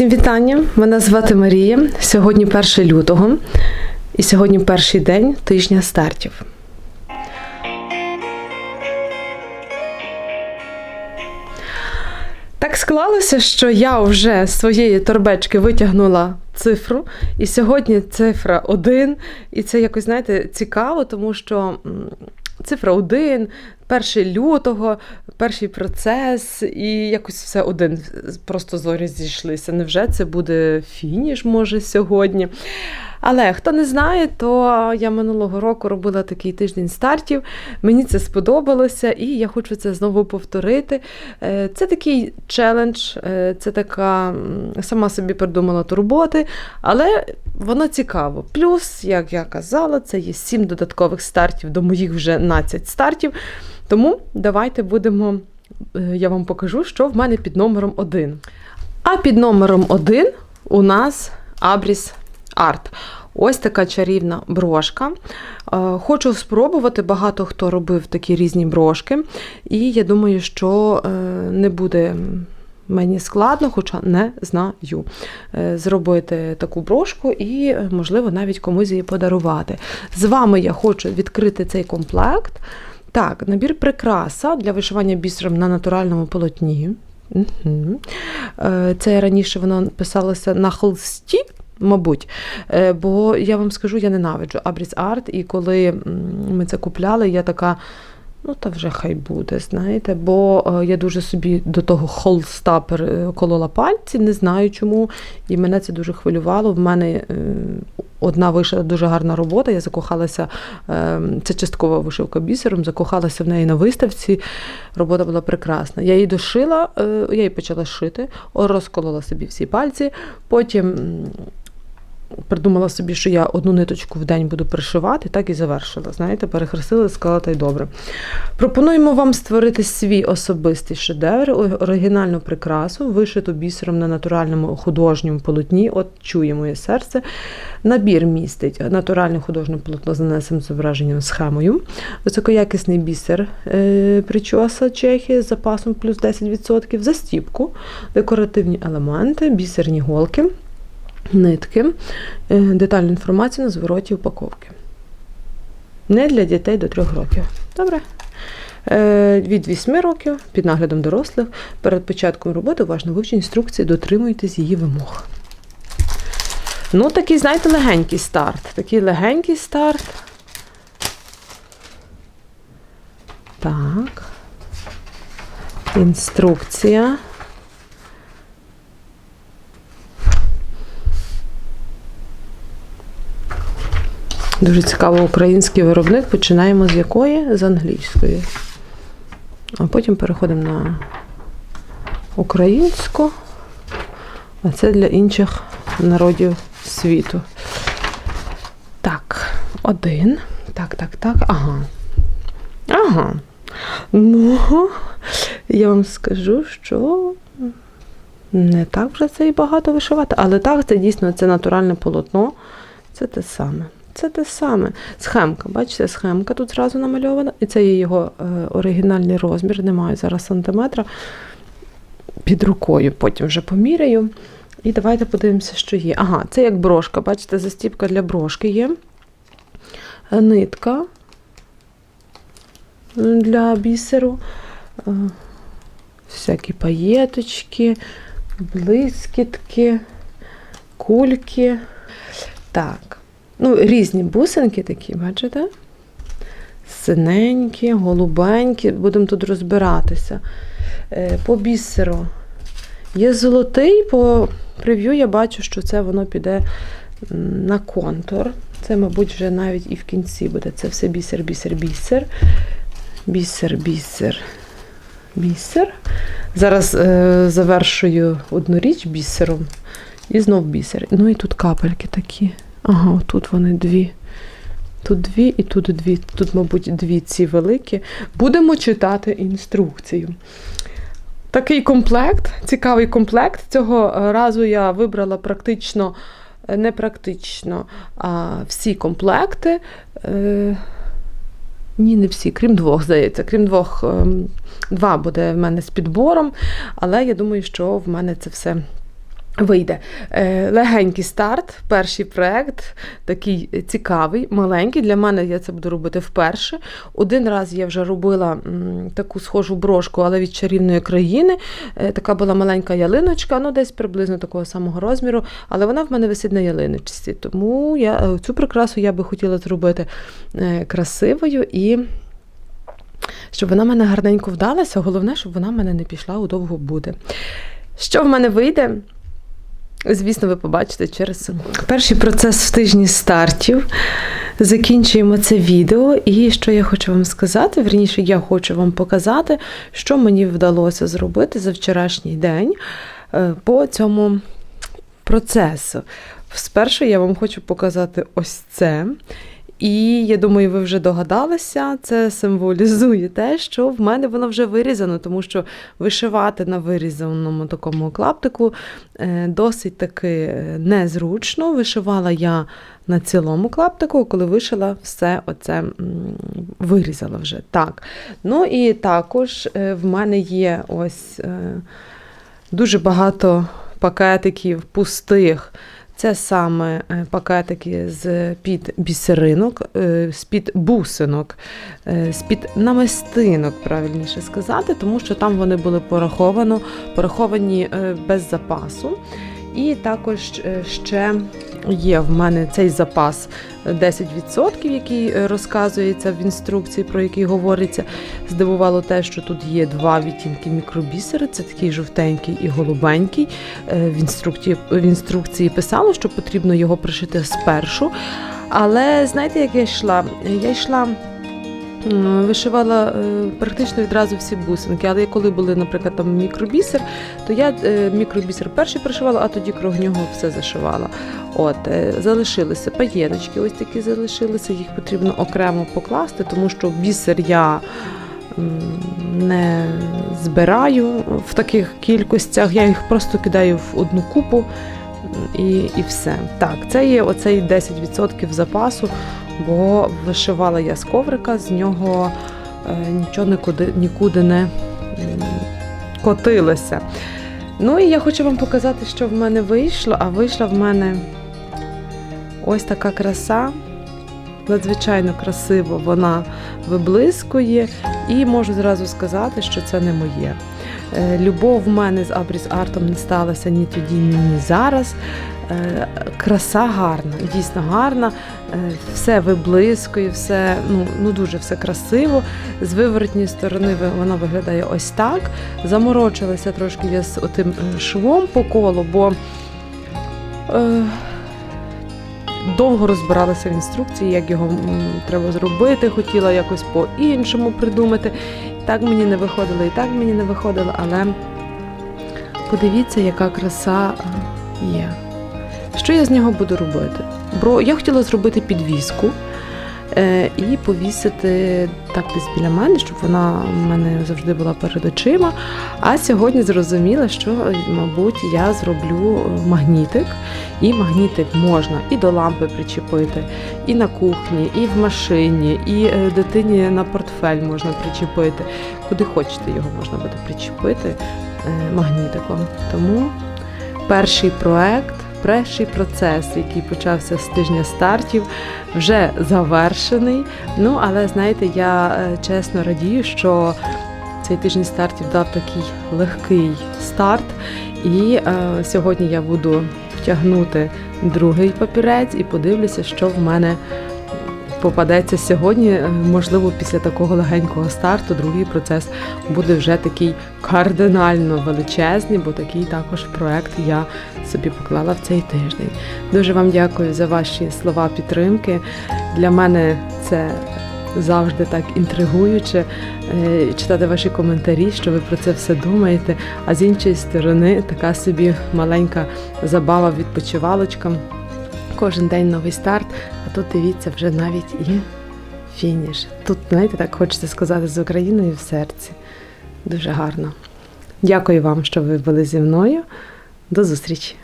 Всім вітання! Мене звати Марія. Сьогодні 1 лютого, і сьогодні перший день тижня стартів. Так склалося, що я вже з своєї торбечки витягнула цифру, і сьогодні цифра 1. І це якось, знаєте, цікаво, тому що цифра 1, 1 лютого, перший процес, і якось все один. Просто зорі зійшлися. Невже це буде фініш, може, сьогодні? Але хто не знає, то я минулого року робила такий тиждень стартів. Мені це сподобалося, і я хочу це знову повторити. Е, Це такий челендж, е, це така сама собі придумала турботи, але воно цікаво. Плюс, як я казала, це є 7 додаткових стартів до моїх вже 12 стартів. Тому давайте будемо, е, я вам покажу, що в мене під номером 1. А під номером 1 у нас Абріс Арт. Ось така чарівна брошка. Е, Хочу спробувати. Багато хто робив такі різні брошки. І я думаю, що е, не буде мені складно, хоча не знаю, е, зробити таку брошку і, можливо, навіть комусь її подарувати. З вами я хочу відкрити цей комплект. Так, набір прикраса для вишивання бісером на натуральному полотні. Угу. Це раніше воно писалося на холсті, мабуть. Е, Бо я вам скажу, я ненавиджу Абріс Арт, і коли ми це купляли, я така. Ну, та вже хай буде, знаєте, бо е, я дуже собі до того холста колола пальці, не знаю чому. І мене це дуже хвилювало. В мене е, одна вийшла дуже гарна робота. Я закохалася, е, це часткова вишивка бісером, закохалася в неї на виставці. Робота була прекрасна. Я її дошила, е, я її почала шити, розколола собі всі пальці. Потім придумала собі, що я одну ниточку в день буду пришивати, так і завершила. Знаєте, перехрестила, сказала, та й добре. Пропонуємо вам створити свій особистий шедевр, оригінальну прикрасу, вишиту бісером на натуральному художньому полотні. От чує моє серце. Набір містить натуральне художнє полотно з нанесеним зображенням схемою, високоякісний бісер е, причоса Чехії з запасом плюс 10%, застіпку, декоративні елементи, бісерні голки нитки, е, детальну інформацію на звороті упаковки. Не для дітей до 3 років. Добре. Е, Від 8 років під наглядом дорослих. Перед початком роботи уважно вивчіть інструкції, дотримуйтесь її вимог. Ну, такий, знаєте, легенький старт. Такий легенький старт. Так. Інструкція. Дуже цікаво, український виробник. Починаємо з якої? З англійської. А потім переходимо на українську. А це для інших народів світу. Так, один. Так, так, так. Ага. Ага. Ну, я вам скажу, що не так вже це і багато вишивати. Але так, це дійсно це натуральне полотно. Це те саме. Це те саме. Схемка, бачите, схемка тут зразу намальована, і це є його е, оригінальний розмір, немає зараз сантиметра. Під рукою, потім вже поміряю. І давайте подивимося, що є. Ага, це як брошка, бачите, застіпка для брошки є. Нитка для бісеру, е, всякі паєточки, блискітки, кульки. Так. Ну, різні бусинки такі, бачите? Синенькі, голубенькі, будемо тут розбиратися. Е, По бісеру є золотий, по прев'ю я бачу, що це воно піде на контур. Це, мабуть, вже навіть і в кінці буде. Це все бісер, бісер, бісер. Бісер, бісер, бісер. Зараз е, завершую одну річ бісером і знов бісер. Ну і тут капельки такі. Ага, тут вони дві. Тут дві і тут дві. Тут, мабуть, дві ці великі. Будемо читати інструкцію. Такий комплект, цікавий комплект. Цього разу я вибрала практично, е, не практично, а всі комплекти. Е, ні, не всі, крім двох, здається. Крім двох, ем, два буде в мене з підбором, але я думаю, що в мене це все Вийде Е, легенький старт, перший проект, такий цікавий, маленький. Для мене я це буду робити вперше. Один раз я вже робила таку схожу брошку, але від чарівної країни. Е, така була маленька ялиночка, ну десь приблизно такого самого розміру, але вона в мене висить на ялиночці. Тому я е, цю прикрасу я би хотіла зробити красивою і. Щоб вона в мене гарненько вдалася, головне, щоб вона в мене не пішла у довго буде. Що в мене вийде? Звісно, ви побачите через секунду. Перший процес в тижні стартів. Закінчуємо це відео. І що я хочу вам сказати, верніше, я хочу вам показати, що мені вдалося зробити за вчорашній день е, по цьому процесу. Спершу я вам хочу показати ось це. І я думаю, ви вже догадалися, це символізує те, що в мене воно вже вирізано, тому що вишивати на вирізаному такому клаптику е, досить таки е, незручно. Вишивала я на цілому клаптику, коли вишила все оце вирізала вже. Так. Ну і також е, в мене є ось дуже багато пакетиків пустих. Це саме е, пакетики з під бісеринок, е, з під бусинок, е, з під намистинок, правильніше сказати, тому що там вони були пораховано, пораховані без запасу. І також е, ще є в мене цей запас 10%, який е, розказується в інструкції, про який говориться. Здивувало те, що тут є два відтінки мікробісери, це такий жовтенький і голубенький. Е, В інструкції, в інструкції писало, що потрібно його пришити спершу. Але знаєте, як я йшла? Я йшла. Вишивала е, практично відразу всі бусинки, але коли були, наприклад, там мікробісер, то я е, мікробісер перший пришивала, а тоді круг нього все зашивала. От, е, залишилися паєночки, ось такі залишилися, їх потрібно окремо покласти, тому що бісер я не збираю в таких кількостях, я їх просто кидаю в одну купу і, і все. Так, це є оцей 10% запасу, бо вишивала я з коврика, з нього е, нічого нікуди, нікуди не котилося. Ну і я хочу вам показати, що в мене вийшло, а вийшла в мене ось така краса. Надзвичайно красиво вона виблискує, і можу зразу сказати, що це не моє. Е, Любов в мене з Абріс Артом не сталася ні тоді, ні зараз. Е, Краса гарна, дійсно гарна, е, все виблискує, все ну, ну дуже все красиво. З виворотньої сторони вона виглядає ось так. Заморочилася трошки я з отим е, швом по колу, бо е, довго розбиралася в інструкції, як його треба зробити. Хотіла якось по-іншому придумати. Так мені не виходило, і так мені не виходило, але подивіться, яка краса є. Що я з нього буду робити? Бро, я хотіла зробити підвіску е, і повісити так десь біля мене, щоб вона в мене завжди була перед очима. А сьогодні зрозуміла, що, мабуть, я зроблю е, магнітик. І магнітик можна і до лампи причепити, і на кухні, і в машині, і е, дитині на портфель можна причепити. Куди хочете, його можна буде причепити магнітиком. Тому перший проект, перший процес, який почався з тижня стартів, вже завершений. Ну, але знаєте, я е, чесно радію, що цей тиждень стартів дав такий легкий старт. І е, сьогодні я буду втягнути другий папірець і подивлюся, що в мене попадеться сьогодні. Е, Можливо, після такого легенького старту другий процес буде вже такий кардинально величезний, бо такий також проект я собі поклала в цей тиждень. Дуже вам дякую за ваші слова підтримки. Для мене це завжди так інтригуюче е, читати ваші коментарі, що ви про це все думаєте. А з іншої сторони, така собі маленька забава відпочивалочкам. Кожен день новий старт, тут дивіться вже навіть і фініш. Тут, знаєте, так хочеться сказати з Україною в серці. Дуже гарно. Дякую вам, що ви були зі мною. До зустрічі!